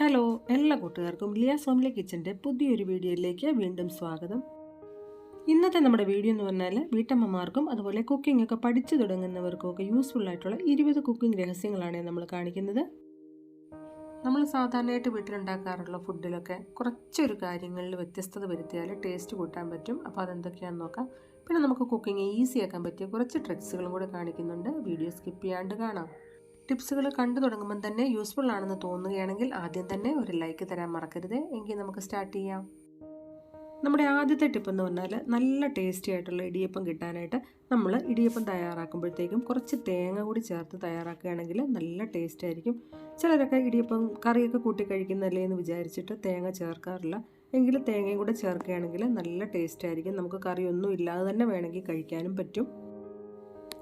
Hello എല്ലാ കൂട്ടുകാർക്കും ലിയ സോമിലെ കിച്ചന്റെ പുതിയൊരു വീഡിയോയിലേക്ക് വീണ്ടും സ്വാഗതം. ഇന്നത്തെ നമ്മുടെ വീഡിയോ എന്ന് പറഞ്ഞാൽ വീട്ടമ്മമാർക്കും അതുപോലെ കുക്കിംഗ് ഒക്കെ പഠിച്ചു തുടങ്ങുന്നവർക്കും ഒക്കെ യൂസ്ഫുൾ ആയിട്ടുള്ള ഇരുപത് കുക്കിംഗ് രഹസ്യങ്ങളാണ് നമ്മൾ കാണിക്കുന്നത്. നമ്മൾ സാധാരണയായിട്ട് വീട്ടിലുണ്ടാക്കാറുള്ള ഫുഡിലൊക്കെ കുറച്ചൊരു കാര്യങ്ങളിൽ വ്യത്യസ്തത വരുത്തിയാൽ ടേസ്റ്റ് കൂട്ടാൻ പറ്റും. അപ്പോൾ അതെന്തൊക്കെയാണെന്ന് നോക്കാം. പിന്നെ നമുക്ക് കുക്കിംഗ് ഈസിയാക്കാൻ പറ്റിയ കുറച്ച് ട്രിക്സുകളും കൂടെ കാണിക്കുന്നുണ്ട്. വീഡിയോ സ്കിപ്പ് ചെയ്യാണ്ട് കാണാം. ടിപ്സുകൾ കണ്ടു തുടങ്ങുമ്പം തന്നെ യൂസ്ഫുൾ ആണെന്ന് തോന്നുകയാണെങ്കിൽ ആദ്യം തന്നെ ഒരു ലൈക്ക് തരാൻ മറക്കരുത്. എങ്കിൽ നമുക്ക് സ്റ്റാർട്ട് ചെയ്യാം. നമ്മുടെ ആദ്യത്തെ ടിപ്പ് എന്ന് പറഞ്ഞാൽ നല്ല ടേസ്റ്റി ആയിട്ടുള്ള ഇടിയപ്പം കിട്ടാനായിട്ട് നമ്മൾ ഇടിയപ്പം തയ്യാറാക്കുമ്പോഴത്തേക്കും കുറച്ച് തേങ്ങ കൂടി ചേർത്ത് തയ്യാറാക്കുകയാണെങ്കിൽ നല്ല ടേസ്റ്റ് ആയിരിക്കും. ചിലരൊക്കെ ഇടിയപ്പം കറിയൊക്കെ കൂട്ടി കഴിക്കുന്നല്ലേ എന്ന് വിചാരിച്ചിട്ട് തേങ്ങ ചേർക്കാറില്ല. എങ്കിൽ തേങ്ങയും കൂടെ ചേർക്കുകയാണെങ്കിൽ നല്ല ടേസ്റ്റ് ആയിരിക്കും. നമുക്ക് കറിയൊന്നും ഇല്ലാതെ തന്നെ വേണമെങ്കിൽ കഴിക്കാനും പറ്റും.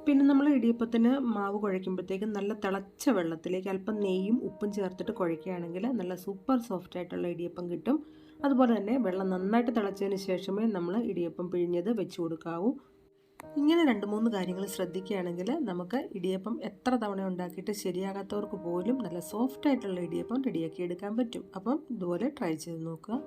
പിന്നെ നമ്മൾ ഇടിയപ്പത്തിന് മാവ് കുഴയ്ക്കുമ്പോഴത്തേക്കും നല്ല തിളച്ച വെള്ളത്തിലേക്ക് അല്പം നെയ്യും ഉപ്പും ചേർത്തിട്ട് കുഴയ്ക്കുകയാണെങ്കിൽ നല്ല സൂപ്പർ സോഫ്റ്റ് ആയിട്ടുള്ള ഇടിയപ്പം കിട്ടും. അതുപോലെ തന്നെ വെള്ളം നന്നായിട്ട് തിളച്ചതിന് ശേഷമേ നമ്മൾ ഇടിയപ്പം പിഴിഞ്ഞത് വെച്ച് കൊടുക്കാവൂ. ഇങ്ങനെ രണ്ട് മൂന്ന് കാര്യങ്ങൾ ശ്രദ്ധിക്കുകയാണെങ്കിൽ നമുക്ക് ഇടിയപ്പം എത്ര തവണ ഉണ്ടാക്കിയിട്ട് ശരിയാകാത്തവർക്ക് പോലും നല്ല സോഫ്റ്റ് ആയിട്ടുള്ള ഇടിയപ്പം റെഡിയാക്കി എടുക്കാൻ പറ്റും. അപ്പം ഇതുപോലെ ട്രൈ ചെയ്ത് നോക്കുക.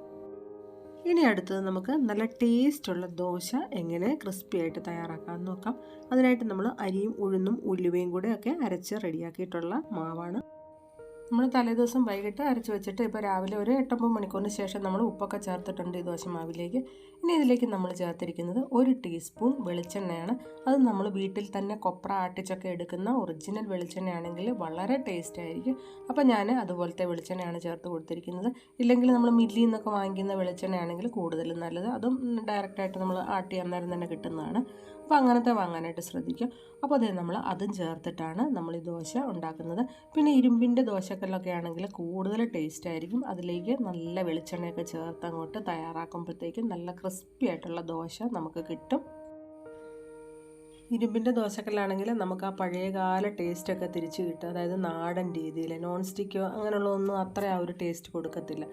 ഇനി അടുത്തത് നമുക്ക് നല്ല ടേസ്റ്റുള്ള ദോശ എങ്ങനെ ക്രിസ്പി ആയിട്ട് തയ്യാറാക്കാമെന്ന് നോക്കാം. അതിനായിട്ട് നമ്മൾ അരിയും ഉഴുന്നും ഉലുവയും കൂടെ ഒക്കെ അരച്ച് റെഡിയാക്കിയിട്ടുള്ള മാവാണ്. നമ്മൾ തലേദിവസം വൈകിട്ട് അരച്ച് വെച്ചിട്ട് ഇപ്പോൾ രാവിലെ ഒരു എട്ടൊമ്പത് മണിക്കൂറിന് ശേഷം നമ്മൾ ഉപ്പൊക്കെ ചേർത്തിട്ടുണ്ട് ഈ ദോശ മാവിലേക്ക് ഇനി ഇതിലേക്ക് നമ്മൾ ചേർത്തിരിക്കുന്നത് ഒരു ടീസ്പൂൺ വെളിച്ചെണ്ണയാണ്. അത് നമ്മൾ വീട്ടിൽ തന്നെ കൊപ്ര ആട്ടിച്ചൊക്കെ എടുക്കുന്ന ഒറിജിനൽ വെളിച്ചെണ്ണയാണെങ്കിൽ വളരെ ടേസ്റ്റ് ആയിരിക്കും. അപ്പോൾ ഞാൻ അതുപോലത്തെ വെളിച്ചെണ്ണയാണ് ചേർത്ത് കൊടുത്തിരിക്കുന്നത്. ഇല്ലെങ്കിൽ നമ്മൾ മില്ലിൽ നിന്നൊക്കെ വാങ്ങിക്കുന്ന വെളിച്ചെണ്ണയാണെങ്കിൽ കൂടുതലും നല്ലത്. അതും ഡയറക്റ്റായിട്ട് നമ്മൾ ആട്ടി അന്നേരം തന്നെ കിട്ടുന്നതാണ്. അപ്പോൾ അങ്ങനത്തെ വാങ്ങാനായിട്ട് ശ്രദ്ധിക്കുക. അപ്പോൾ അതേ നമ്മൾ അതും ചേർത്തിട്ടാണ് നമ്മൾ ഈ ദോശ ഉണ്ടാക്കുന്നത്. പിന്നെ ഇരുമ്പിന്റെ ദോശക്കല്ലൊക്കെ ആണെങ്കിൽ കൂടുതൽ ടേസ്റ്റ് ആയിരിക്കും. അതിലേക്ക് നല്ല വെളിച്ചെണ്ണയൊക്കെ ചേർത്ത് അങ്ങോട്ട് തയ്യാറാക്കുമ്പോഴത്തേക്കും നല്ല ക്രിസ്പി ആയിട്ടുള്ള ദോശ നമുക്ക് കിട്ടും. ഇരുമ്പിന്റെ ദോശക്കല്ലാണെങ്കിൽ നമുക്ക് ആ പഴയകാല ടേസ്റ്റൊക്കെ തിരിച്ച് കിട്ടും. അതായത് നാടൻ രീതിയിൽ നോൺ സ്റ്റിക്കോ അങ്ങനെയുള്ളതൊന്നും അത്ര ആ ഒരു ടേസ്റ്റ് കൊടുക്കത്തില്ല.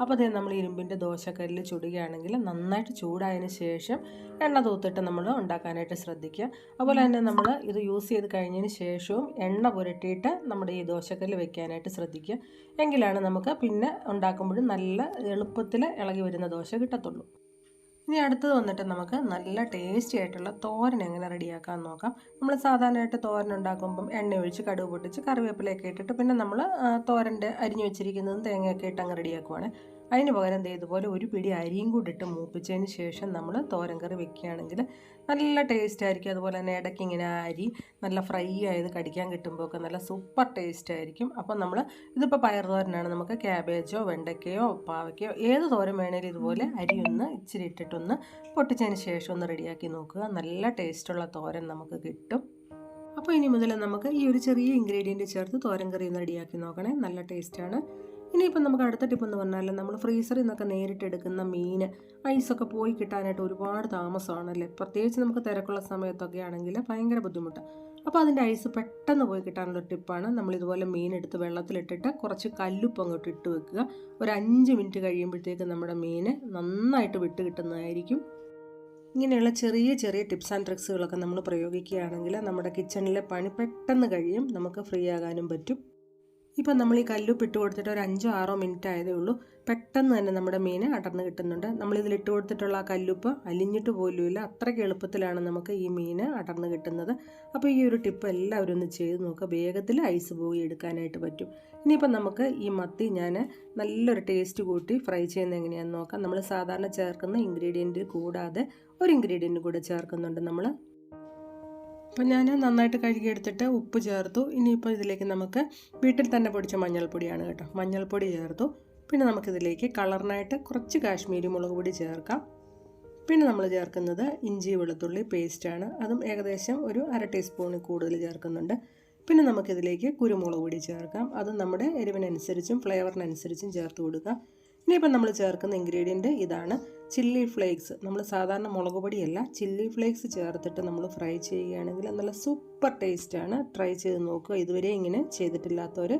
അപ്പോൾ അതേ നമ്മൾ ഇരുമ്പിന്റെ ദോശക്കല്ലിൽ ചുടുകയാണെങ്കിൽ നന്നായിട്ട് ചൂടായതിന് ശേഷം എണ്ണ തൂത്തിട്ട് നമ്മൾ ഉണ്ടാക്കാനായിട്ട് ശ്രദ്ധിക്കുക. അതുപോലെ തന്നെ നമ്മൾ ഇത് യൂസ് ചെയ്ത് കഴിഞ്ഞതിന് ശേഷവും എണ്ണ പുരട്ടിയിട്ട് നമ്മുടെ ഈ ദോശക്കല്ല് വെക്കാനായിട്ട് ശ്രദ്ധിക്കുക. എങ്കിലാണ് നമുക്ക് പിന്നെ ഉണ്ടാക്കുമ്പോഴും നല്ല എളുപ്പത്തിൽ ഇളകി വരുന്ന ദോശ കിട്ടത്തുള്ളൂ. ഇനി അടുത്തത് വന്നിട്ട് നമുക്ക് നല്ല ടേസ്റ്റി ആയിട്ടുള്ള തോരൻ എങ്ങനെ റെഡിയാക്കാമെന്ന് നോക്കാം. നമ്മൾ സാധാരണയായിട്ട് തോരൻ ഉണ്ടാക്കുമ്പം എണ്ണ ഒഴിച്ച് കടുക് പൊട്ടിച്ച് കറിവേപ്പിലയൊക്കെ ഇട്ടിട്ട് പിന്നെ നമ്മൾ തോരന്റെ അരിഞ്ഞു വെച്ചിരിക്കുന്നതും തേങ്ങയൊക്കെ ഇട്ട് അങ്ങ് റെഡിയാക്കുവാണ്. അതിന് പകരം ഇതുപോലെ ഒരു പിടി അരിയും കൂടി ഇട്ട് മൂപ്പിച്ചതിന് ശേഷം നമ്മൾ തോരൻ കറി വെക്കുകയാണെങ്കിൽ നല്ല ടേസ്റ്റ് ആയിരിക്കും. അതുപോലെ തന്നെ ഇടയ്ക്ക് ഇങ്ങനെ അരി നല്ല ഫ്രൈ ആയത് കടിക്കാൻ കിട്ടുമ്പോൾ ഒക്കെ നല്ല സൂപ്പർ ടേസ്റ്റ് ആയിരിക്കും. അപ്പം നമ്മൾ ഇതിപ്പോൾ പയർ തോരനാണ്. നമുക്ക് ക്യാബേജോ വെണ്ടയ്ക്കയോ പാവയ്ക്കയോ ഏത് തോരൻ വേണേലും ഇതുപോലെ അരി ഒന്ന് ഇച്ചിരി ഇട്ടിട്ടൊന്ന് പൊട്ടിച്ചതിന് ശേഷം ഒന്ന് റെഡിയാക്കി നോക്കുക. നല്ല ടേസ്റ്റുള്ള തോരൻ നമുക്ക് കിട്ടും. അപ്പോൾ ഇനി മുതൽ നമുക്ക് ഈ ഒരു ചെറിയ ഇൻഗ്രീഡിയന്റ് ചേർത്ത് തോരൻ കറി ഒന്ന് റെഡിയാക്കി നോക്കണേ. നല്ല ടേസ്റ്റാണ് ഇനിയിപ്പം നമുക്ക് അടുത്ത ടിപ്പ് എന്ന് പറഞ്ഞാൽ നമ്മൾ ഫ്രീസറിൽ നിന്നൊക്കെ നേരിട്ട് എടുക്കുന്ന മീൻ ഐസൊക്കെ പോയി കിട്ടാനായിട്ട് ഒരുപാട് താമസമാണല്ലേ പ്രത്യേകിച്ച് നമുക്ക് തിരക്കുള്ള സമയത്തൊക്കെ ആണെങ്കിൽ ഭയങ്കര ബുദ്ധിമുട്ടാണ് അപ്പോൾ അതിന്റെ ഐസ് പെട്ടെന്ന് പോയി കിട്ടാനുള്ള ടിപ്പാണ് നമ്മൾ ഇതുപോലെ മീൻ എടുത്ത് വെള്ളത്തിലിട്ടിട്ട് കുറച്ച് കല്ലുപ്പ് അങ്ങോട്ട് ഇട്ട് വെക്കുക. ഒരു അഞ്ച് മിനിറ്റ് കഴിയുമ്പോഴത്തേക്ക് നമ്മുടെ മീൻ നന്നായിട്ട് വിട്ട് കിട്ടുന്നതായിരിക്കും. ഇങ്ങനെയുള്ള ചെറിയ ചെറിയ ടിപ്സ് ആൻഡ് ട്രിക്സുകളൊക്കെ നമ്മൾ പ്രയോഗിക്കുകയാണെങ്കിൽ നമ്മുടെ കിച്ചണിലെ പണി പെട്ടെന്ന് കഴിയും. നമുക്ക് ഫ്രീ ആകാനും പറ്റും. ഇപ്പം നമ്മൾ ഈ കല്ലുപ്പ് ഇട്ട് കൊടുത്തിട്ട് ഒരു അഞ്ചോ ആറോ മിനിറ്റ് ആയതേ ഉള്ളൂ. പെട്ടെന്ന് തന്നെ നമ്മുടെ മീൻ അടർന്ന് കിട്ടുന്നുണ്ട്. നമ്മളിതിൽ ഇട്ട് കൊടുത്തിട്ടുള്ള ആ കല്ലുപ്പ് അലിഞ്ഞിട്ട് പോലുമില്ല. അത്രയ്ക്ക് എളുപ്പത്തിലാണ് നമുക്ക് ഈ മീൻ അടർന്ന് കിട്ടുന്നത്. അപ്പോൾ ഈ ഒരു ടിപ്പ് എല്ലാവരും ഒന്ന് ചെയ്ത് നോക്കുക. വേഗത്തിൽ ഐസ് പോയി എടുക്കാനായിട്ട് പറ്റും. ഇനിയിപ്പം നമുക്ക് ഈ മത്തി ഞാൻ നല്ലൊരു ടേസ്റ്റ് കൂട്ടി ഫ്രൈ ചെയ്യുന്ന എങ്ങനെയാണെന്ന് നോക്കാം. നമ്മൾ സാധാരണ ചേർക്കുന്ന ഇൻഗ്രീഡിയന്റ് കൂടാതെ ഒരു ഇൻഗ്രീഡിയന്റ് കൂടെ ചേർക്കുന്നുണ്ട് നമ്മൾ. അപ്പം ഞാൻ നന്നായിട്ട് കഴുകിയെടുത്തിട്ട് ഉപ്പ് ചേർത്തു. ഇനിയിപ്പോൾ ഇതിലേക്ക് നമുക്ക് വീട്ടിൽ തന്നെ പൊടിച്ച മഞ്ഞൾപ്പൊടിയാണ് കേട്ടോ. മഞ്ഞൾപ്പൊടി ചേർത്തു. പിന്നെ നമുക്കിതിലേക്ക് കളറിനായിട്ട് കുറച്ച് കാശ്മീരി മുളക് പൊടി ചേർക്കാം. പിന്നെ നമ്മൾ ചേർക്കുന്നത് ഇഞ്ചി വെളുത്തുള്ളി പേസ്റ്റാണ് അതും ഏകദേശം ഒരു അര ടീസ്പൂണിൽ കൂടുതൽ ചേർക്കുന്നുണ്ട്. പിന്നെ നമുക്കിതിലേക്ക് കുരുമുളക് പൊടി ചേർക്കാം. അത് നമ്മുടെ എരിവിനനുസരിച്ചും ഫ്ലേവറിനനുസരിച്ചും ചേർത്ത് കൊടുക്കുക ഇനിയിപ്പം നമ്മൾ ചേർക്കുന്ന ഇൻഗ്രീഡിയന്റ് ഇതാണ് ചില്ലി ഫ്ലേക്സ് നമ്മൾ സാധാരണ മുളക് പൊടിയല്ല ചില്ലി ഫ്ലേക്സ് ചേർത്തിട്ട് നമ്മൾ ഫ്രൈ ചെയ്യുകയാണെങ്കിൽ നല്ല സൂപ്പർ ടേസ്റ്റാണ് ട്രൈ ചെയ്ത് നോക്കുക. ഇതുവരെ ഇങ്ങനെ ചെയ്തിട്ടില്ലാത്തവർ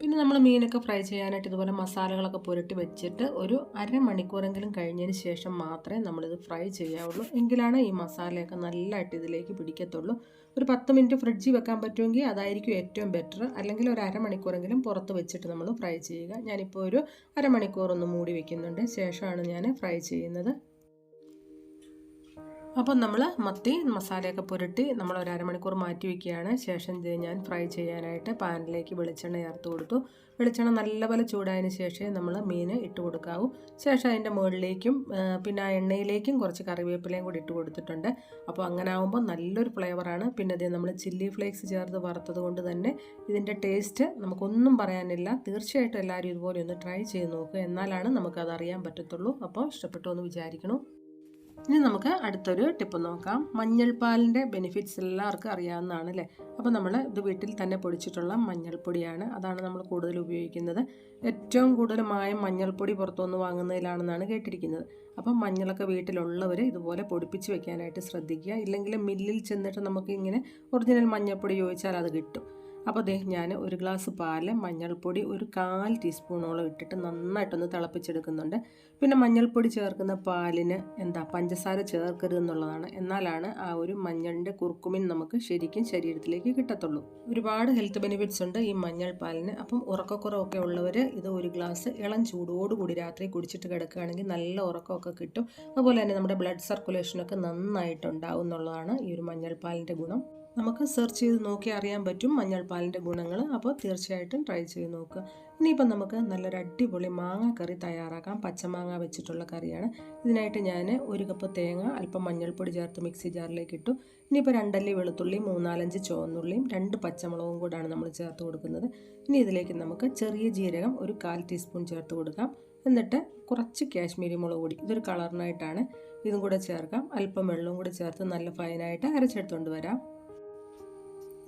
പിന്നെ നമ്മൾ മീനൊക്കെ ഫ്രൈ ചെയ്യാനായിട്ട് ഇതുപോലെ മസാലകളൊക്കെ പുരട്ടി വെച്ചിട്ട് ഒരു അരമണിക്കൂറെങ്കിലും കഴിഞ്ഞതിന് ശേഷം മാത്രമേ നമ്മളിത് ഫ്രൈ ചെയ്യാവുള്ളൂ. എങ്കിലാണ് ഈ മസാലയൊക്കെ നല്ലതായിട്ട് ഇതിലേക്ക് പിടിക്കത്തുള്ളൂ. ഒരു പത്ത് മിനിറ്റ് ഫ്രിഡ്ജിൽ വെക്കാൻ പറ്റുമെങ്കിൽ അതായിരിക്കും ഏറ്റവും ബെറ്റർ അല്ലെങ്കിൽ ഒരു അരമണിക്കൂറെങ്കിലും പുറത്ത് വെച്ചിട്ട് നമ്മൾ ഫ്രൈ ചെയ്യുക. ഞാനിപ്പോൾ ഒരു അരമണിക്കൂർ ഒന്ന് മൂടി വെക്കുന്നുണ്ട്. ശേഷമാണ് ഞാൻ ഫ്രൈ ചെയ്യുന്നത്. അപ്പം നമ്മൾ മത്തി മസാലയൊക്കെ പുരട്ടി നമ്മൾ ഒരു അരമണിക്കൂർ മാറ്റി വയ്ക്കുകയാണ് ശേഷം ഞാൻ ഫ്രൈ ചെയ്യാനായിട്ട് പാനിലേക്ക് വെളിച്ചെണ്ണ ചേർത്ത് കൊടുത്തു. വെളിച്ചെണ്ണ നല്ലപോലെ ചൂടായതിന് ശേഷം നമ്മൾ മീൻ ഇട്ട് കൊടുക്കാവൂ. ശേഷം അതിന്റെ മുകളിലേക്കും പിന്നെ ആ എണ്ണയിലേക്കും കുറച്ച് കറിവേപ്പിലയും കൂടി ഇട്ട് കൊടുത്തിട്ടുണ്ട്. അപ്പോൾ അങ്ങനെ ആകുമ്പോൾ നല്ലൊരു ഫ്ലേവറാണ് പിന്നെ അതിന് നമ്മൾ ചില്ലി ഫ്ലേക്സ് ചേർത്ത് വറുത്തത് കൊണ്ട് തന്നെ ഇതിന്റെ ടേസ്റ്റ് നമുക്കൊന്നും പറയാനില്ല. തീർച്ചയായിട്ടും എല്ലാവരും ഇതുപോലെ ഒന്ന് ട്രൈ ചെയ്ത് നോക്കുക എന്നാലാണ് നമുക്കത് അറിയാൻ പറ്റത്തുള്ളൂ. അപ്പോൾ ഇഷ്ടപ്പെട്ടു എന്ന് വിചാരിക്കണം ഇനി നമുക്ക് അടുത്തൊരു ടിപ്പ് നോക്കാം. മഞ്ഞൾപ്പാലിന്റെ ബെനിഫിറ്റ്സ് എല്ലാവർക്കും അറിയാവുന്നതാണ് അല്ലേ അപ്പോൾ നമ്മൾ ഇത് വീട്ടിൽ തന്നെ പൊടിച്ചിട്ടുള്ള മഞ്ഞൾപ്പൊടിയാണ്. അതാണ് നമ്മൾ കൂടുതൽ ഉപയോഗിക്കുന്നത്. ഏറ്റവും കൂടുതൽ മായം മഞ്ഞൾപ്പൊടി പുറത്തുനിന്ന് വാങ്ങുന്നതിലാണെന്നാണ് കേട്ടിരിക്കുന്നത്. അപ്പം മഞ്ഞളൊക്കെ വീട്ടിലുള്ളവർ ഇതുപോലെ പൊടിപ്പിച്ച് വെക്കാനായിട്ട് ശ്രദ്ധിക്കുക. ഇല്ലെങ്കിൽ മില്ലിൽ ചെന്നിട്ട് നമുക്ക് ഇങ്ങനെ ഒറിജിനൽ മഞ്ഞൾപ്പൊടി ചോദിച്ചാൽ അത് കിട്ടും. അപ്പോൾ അദ്ദേഹം ഞാൻ ഒരു ഗ്ലാസ് പാൽ മഞ്ഞൾപ്പൊടി ഒരു കാൽ ടീസ്പൂണോളം ഇട്ടിട്ട് നന്നായിട്ടൊന്ന് തിളപ്പിച്ചെടുക്കുന്നുണ്ട്. പിന്നെ മഞ്ഞൾപ്പൊടി ചേർക്കുന്ന പാലിന് എന്താ പഞ്ചസാര ചേർക്കരുത് എന്നുള്ളതാണ്. എന്നാലാണ് ആ ഒരു മഞ്ഞളിന്റെ കുർക്കുമിൻ നമുക്ക് ശരിക്കും ശരീരത്തിലേക്ക് കിട്ടത്തുള്ളൂ. ഒരുപാട് ഹെൽത്ത് ബെനിഫിറ്റ്സ് ഉണ്ട് ഈ മഞ്ഞൾ പാലിന്. അപ്പം ഉറക്കക്കുറവൊക്കെ ഉള്ളവർ ഇത് ഒരു ഗ്ലാസ് ഇളം ചൂടോടുകൂടി രാത്രി കുടിച്ചിട്ട് കിടക്കുകയാണെങ്കിൽ നല്ല ഉറക്കമൊക്കെ കിട്ടും. അതുപോലെ തന്നെ നമ്മുടെ ബ്ലഡ് സർക്കുലേഷനൊക്കെ നന്നായിട്ടുണ്ടാവും എന്നുള്ളതാണ് ഈ ഒരു മഞ്ഞൾ പാലിന്റെ ഗുണം. നമുക്ക് സെർച്ച് ചെയ്ത് നോക്കി അറിയാൻ പറ്റും മഞ്ഞൾപ്പാലിന്റെ ഗുണങ്ങൾ അപ്പോൾ തീർച്ചയായിട്ടും ട്രൈ ചെയ്ത് നോക്കുക ഇനിയിപ്പോൾ നമുക്ക് നല്ലൊരു അടിപൊളി മാങ്ങ കറി തയ്യാറാക്കാം. പച്ചമാങ്ങ വെച്ചിട്ടുള്ള കറിയാണ്. ഇതിനായിട്ട് ഞാൻ ഒരു കപ്പ് തേങ്ങ അല്പം മഞ്ഞൾപ്പൊടി ചേർത്ത് മിക്സി ജാറിലേക്ക് ഇട്ടു. ഇനിയിപ്പോൾ രണ്ടല്ലി വെളുത്തുള്ളി മൂന്നാലഞ്ച് ചുവന്നുള്ളിയും രണ്ട് പച്ചമുളകും കൂടാണ് നമ്മൾ ചേർത്ത് കൊടുക്കുന്നത്. ഇനി ഇതിലേക്ക് നമുക്ക് ചെറിയ ജീരകം ഒരു കാൽ ടീസ്പൂൺ ചേർത്ത് കൊടുക്കാം. എന്നിട്ട് കുറച്ച് കാശ്മീരി മുളക് പൊടി ഇതൊരു കളറിനായിട്ടാണ് ഇതും കൂടെ ചേർക്കാം. അല്പം വെള്ളവും കൂടി ചേർത്ത് നല്ല ഫൈനായിട്ട് അരച്ചെടുത്തുകൊണ്ട് വരാം.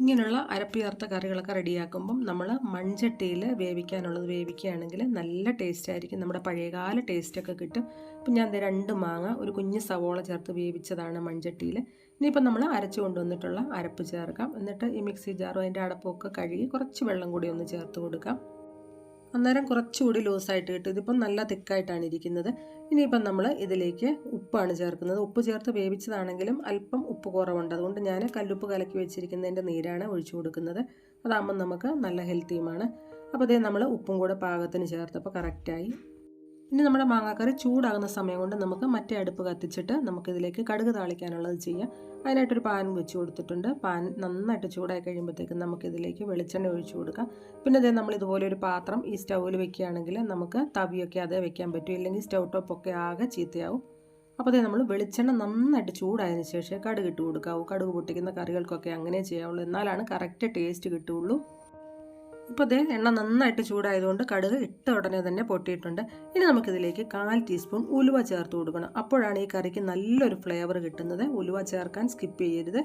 ഇങ്ങനെയുള്ള അരപ്പ് ചേർത്ത കറികളൊക്കെ റെഡിയാക്കുമ്പം നമ്മൾ മൺചട്ടിയിൽ വേവിക്കാനുള്ളത് വേവിക്കുകയാണെങ്കിൽ നല്ല ടേസ്റ്റ് ആയിരിക്കും. നമ്മുടെ പഴയകാല ടേസ്റ്റൊക്കെ കിട്ടും. ഇപ്പം ഞാൻ രണ്ട് മാങ്ങ ഒരു കുഞ്ഞ് സവോള ചേർത്ത് വേവിച്ചതാണ് മൺചട്ടിയിൽ ഇനിയിപ്പം നമ്മൾ അരച്ചു കൊണ്ടുവന്നിട്ടുള്ള അരപ്പ് ചേർക്കാം. എന്നിട്ട് ഈ മിക്സി ജാറും അതിന്റെ അടപ്പൊക്കെ കഴുകി കുറച്ച് വെള്ളം കൂടി ഒന്ന് ചേർത്ത് കൊടുക്കാം. അന്നേരം കുറച്ചുകൂടി ലൂസായിട്ട് കിട്ടും. ഇതിപ്പം നല്ല തിക്കായിട്ടാണ് ഇരിക്കുന്നത്. ഇനിയിപ്പം നമ്മൾ ഇതിലേക്ക് ഉപ്പാണ് ചേർക്കുന്നത്. ഉപ്പ് ചേർത്ത് വേവിച്ചതാണെങ്കിലും അല്പം ഉപ്പ് കുറവുണ്ട്. അതുകൊണ്ട് ഞാൻ കല്ലുപ്പ് കലക്കി വെച്ചിരിക്കുന്നതിന്റെ നീരാണ് ഒഴിച്ചു കൊടുക്കുന്നത്. അതാകുമ്പം നമുക്ക് നല്ല ഹെൽത്തിയുമാണ്. അപ്പോൾ അതേ നമ്മൾ ഉപ്പും കൂടെ പാകത്തിന് ചേർത്തപ്പോൾ കറക്റ്റായി ഇനി നമ്മുടെ മാങ്ങാക്കറി ചൂടാകുന്ന സമയം കൊണ്ട് നമുക്ക് മറ്റേ അടുപ്പ് കത്തിച്ചിട്ട് നമുക്കിതിലേക്ക് കടുക് താളിക്കാനുള്ളത് ചെയ്യാം. അതിനായിട്ടൊരു പാൻ വെച്ച് കൊടുത്തിട്ടുണ്ട്. പാൻ നന്നായിട്ട് ചൂടായി കഴിയുമ്പോഴത്തേക്കും നമുക്കിതിലേക്ക് വെളിച്ചെണ്ണ ഒഴിച്ചു കൊടുക്കാം. പിന്നെ അതേ നമ്മൾ ഇതുപോലെ ഒരു പാത്രം ഈ സ്റ്റൗവിൽ വെക്കുകയാണെങ്കിൽ നമുക്ക് തവിയൊക്കെ അതേ വെക്കാൻ പറ്റും. ഇല്ലെങ്കിൽ സ്റ്റൗ ടോപ്പൊക്കെ ആകെ ചീത്തയാവും. അപ്പോൾ അതേ നമ്മൾ വെളിച്ചെണ്ണ നന്നായിട്ട് ചൂടായതിന് ശേഷം കടുക് ഇട്ട് കൊടുക്കാവൂ. കടുക് പൊട്ടിക്കുന്ന കറികൾക്കൊക്കെ അങ്ങനെ ചെയ്യാവുള്ളൂ. എന്നാലാണ് കറക്റ്റ് ടേസ്റ്റ് കിട്ടുകയുള്ളൂ. ഇപ്പോൾ ഇത് എണ്ണ നന്നായിട്ട് ചൂടായതുകൊണ്ട് കടുക് ഇട്ട ഉടനെ തന്നെ പൊട്ടിയിട്ടുണ്ട്. ഇനി നമുക്കിതിലേക്ക് കാൽ ടീസ്പൂൺ ഉലുവ ചേർത്ത് കൊടുക്കണം. അപ്പോഴാണ് ഈ കറിക്ക് നല്ലൊരു ഫ്ലേവർ കിട്ടുന്നത്. ഉലുവ ചേർക്കാൻ സ്കിപ്പ് ചെയ്യരുത്.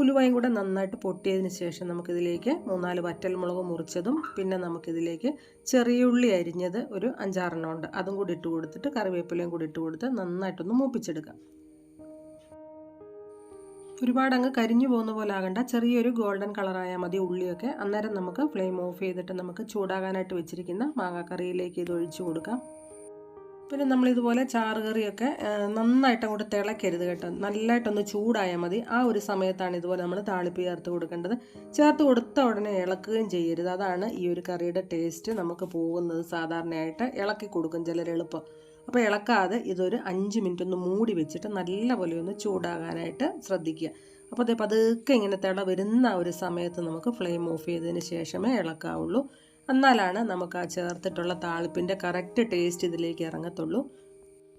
ഉലുവയും കൂടെ നന്നായിട്ട് പൊട്ടിയതിന് ശേഷം നമുക്കിതിലേക്ക് മൂന്നാൽ വറ്റൽമുളക് മുറിച്ചതും പിന്നെ നമുക്കിതിലേക്ക് ചെറിയ ഉള്ളി അരിഞ്ഞത് ഒരു അഞ്ചാറെണ്ണം ഉണ്ട്. അതും കൂടി ഇട്ട് കൊടുത്തിട്ട് കറിവേപ്പിലയും കൂടി ഇട്ട് കൊടുത്ത് നന്നായിട്ടൊന്ന് മൂപ്പിച്ചെടുക്കാം. ഒരുപാട് അങ്ങ് കരിഞ്ഞു പോകുന്ന പോലെ ആകണ്ട ചെറിയൊരു ഗോൾഡൻ കളറായാൽ മതി ഉള്ളിയൊക്കെ. അന്നേരം നമുക്ക് ഫ്ലെയിം ഓഫ് ചെയ്തിട്ട് നമുക്ക് ചൂടാകാനായിട്ട് വെച്ചിരിക്കുന്ന മാങ്ങാക്കറിയിലേക്ക് ഇത് ഒഴിച്ചു കൊടുക്കാം. പിന്നെ നമ്മളിതുപോലെ ചാറുകറിയൊക്കെ നന്നായിട്ട് അങ്ങോട്ട് തിളക്കരുത് കേട്ടോ. നല്ലതായിട്ടൊന്ന് ചൂടായാൽ മതി. ആ ഒരു സമയത്താണ് ഇതുപോലെ നമ്മൾ താളിപ്പ് ചേർത്ത് കൊടുക്കേണ്ടത്. ചേർത്ത് കൊടുത്ത ഉടനെ ഇളക്കുകയും ചെയ്യരുത്. അതാണ് ഈ ഒരു കറിയുടെ ടേസ്റ്റ് നമുക്ക് പോകുന്നത് സാധാരണയായിട്ട്. ഇളക്കി കൊടുക്കും ചിലർ എളുപ്പം. അപ്പോൾ ഇളക്കാതെ ഇതൊരു അഞ്ച് മിനിറ്റ് ഒന്ന് മൂടി വെച്ചിട്ട് നല്ലപോലെ ഒന്ന് ചൂടാകാനായിട്ട് ശ്രദ്ധിക്കുക. അപ്പോൾ അതേ പതുക്കെ ഇങ്ങനെ തിള വരുന്ന ഒരു സമയത്ത് നമുക്ക് ഫ്ലെയിം ഓഫ് ചെയ്തതിന് ശേഷമേ ഇളക്കാവുള്ളൂ. എന്നാലാണ് നമുക്ക് ആ ചേർത്തിട്ടുള്ള താളിപ്പിന്റെ കറക്റ്റ് ടേസ്റ്റ് ഇതിലേക്ക് ഇറങ്ങത്തുള്ളൂ.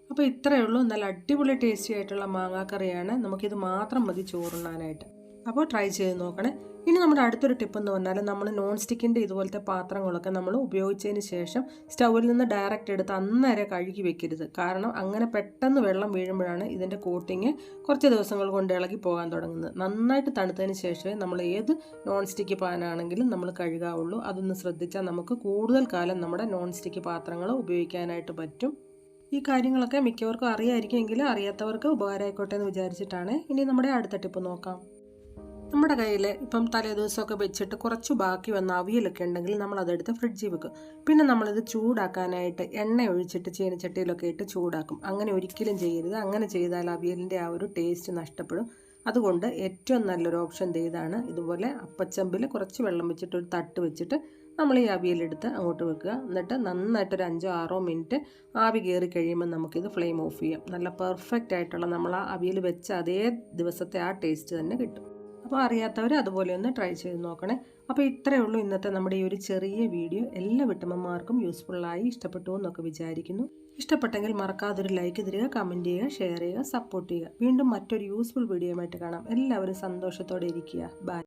അപ്പോൾ ഇത്രയേ ഉള്ളൂ. നല്ല അടിപൊളി ടേസ്റ്റി ആയിട്ടുള്ള മാങ്ങാക്കറിയാണ്. നമുക്കിത് മാത്രം മതി ചോറുണ്ണാനായിട്ട്. അപ്പോൾ ട്രൈ ചെയ്ത് നോക്കണേ. ഇനി നമ്മുടെ അടുത്തൊരു ടിപ്പ് എന്ന് പറഞ്ഞാൽ നമ്മൾ നോൺ സ്റ്റിക്കിന്റെ ഇതുപോലത്തെ പാത്രങ്ങളൊക്കെ നമ്മൾ ഉപയോഗിച്ചതിന് ശേഷം സ്റ്റൗവിൽ നിന്ന് ഡയറക്റ്റ് എടുത്ത് അന്നേരം കഴുകി വെക്കരുത്. കാരണം അങ്ങനെ പെട്ടെന്ന് വെള്ളം വീഴുമ്പോഴാണ് ഇതിന്റെ കോട്ടിങ് കുറച്ച് ദിവസങ്ങൾ കൊണ്ട് ഇളകി പോകാൻ തുടങ്ങുന്നത്. നന്നായിട്ട് തണുത്തതിന് ശേഷമേ നമ്മൾ ഏത് നോൺ സ്റ്റിക്ക് പാനാണെങ്കിലും നമ്മൾ കഴുകാവുള്ളൂ. അതൊന്ന് ശ്രദ്ധിച്ചാൽ നമുക്ക് കൂടുതൽ കാലം നമ്മുടെ നോൺ സ്റ്റിക്ക് പാത്രങ്ങൾ ഉപയോഗിക്കാനായിട്ട് പറ്റും. ഈ കാര്യങ്ങളൊക്കെ മിക്കവർക്കും അറിയായിരിക്കുമെങ്കിലും അറിയാത്തവർക്ക് ഉപകാരമായിക്കോട്ടെ എന്ന് വിചാരിച്ചിട്ടാണ്. ഇനി നമ്മുടെ അടുത്ത ടിപ്പ് നോക്കാം. നമ്മുടെ കയ്യിൽ ഇപ്പം തലേ ദിവസമൊക്കെ വെച്ചിട്ട് കുറച്ച് ബാക്കി വന്ന അവിയലൊക്കെ ഉണ്ടെങ്കിൽ നമ്മൾ അതെടുത്ത് ഫ്രിഡ്ജിൽ വെക്കും. പിന്നെ നമ്മളിത് ചൂടാക്കാനായിട്ട് എണ്ണ ഒഴിച്ചിട്ട് ചീനച്ചട്ടിയിലൊക്കെ ഇട്ട് ചൂടാക്കും. അങ്ങനെ ഒരിക്കലും ചെയ്യരുത്. അങ്ങനെ ചെയ്താൽ അവിയലിന്റെ ആ ഒരു ടേസ്റ്റ് നഷ്ടപ്പെടും. അതുകൊണ്ട് ഏറ്റവും നല്ലൊരു ഓപ്ഷൻ ഇതാണ്. ഇതുപോലെ അപ്പച്ചമ്പിൽ കുറച്ച് വെള്ളം വെച്ചിട്ട് ഒരു തട്ട് വെച്ചിട്ട് നമ്മൾ ഈ അവിയലെടുത്ത് അങ്ങോട്ട് വെക്കുക. എന്നിട്ട് നന്നായിട്ട് ഒരു അഞ്ചോ ആറോ മിനിറ്റ് ആവി കയറി കഴിയുമ്പോൾ നമുക്കിത് ഫ്ലെയിം ഓഫ് ചെയ്യാം. നല്ല പെർഫെക്റ്റ് ആയിട്ടുള്ള നമ്മൾ ആ അവിയൽ വെച്ച അതേ ദിവസത്തെ ആ ടേസ്റ്റ് തന്നെ കിട്ടും. അപ്പോൾ അറിയാത്തവർ അതുപോലെ ഒന്ന് ട്രൈ ചെയ്ത് നോക്കണേ. അപ്പോൾ ഇത്രയേ ഉള്ളൂ ഇന്നത്തെ നമ്മുടെ ഈ ഒരു ചെറിയ വീഡിയോ. എല്ലാ വിട്ടമ്മമാർക്കും യൂസ്ഫുള്ളായി ഇഷ്ടപ്പെട്ടു എന്നൊക്കെ വിചാരിക്കുന്നു. ഇഷ്ടപ്പെട്ടെങ്കിൽ മറക്കാതെ ഒരു ലൈക്ക് തരിക കമന്റ് ചെയ്യുക ഷെയർ ചെയ്യുക സപ്പോർട്ട് ചെയ്യുക. വീണ്ടും മറ്റൊരു യൂസ്ഫുൾ വീഡിയോ ആയിട്ട് കാണാം. എല്ലാവരും സന്തോഷത്തോടെ ഇരിക്കുക. ബൈ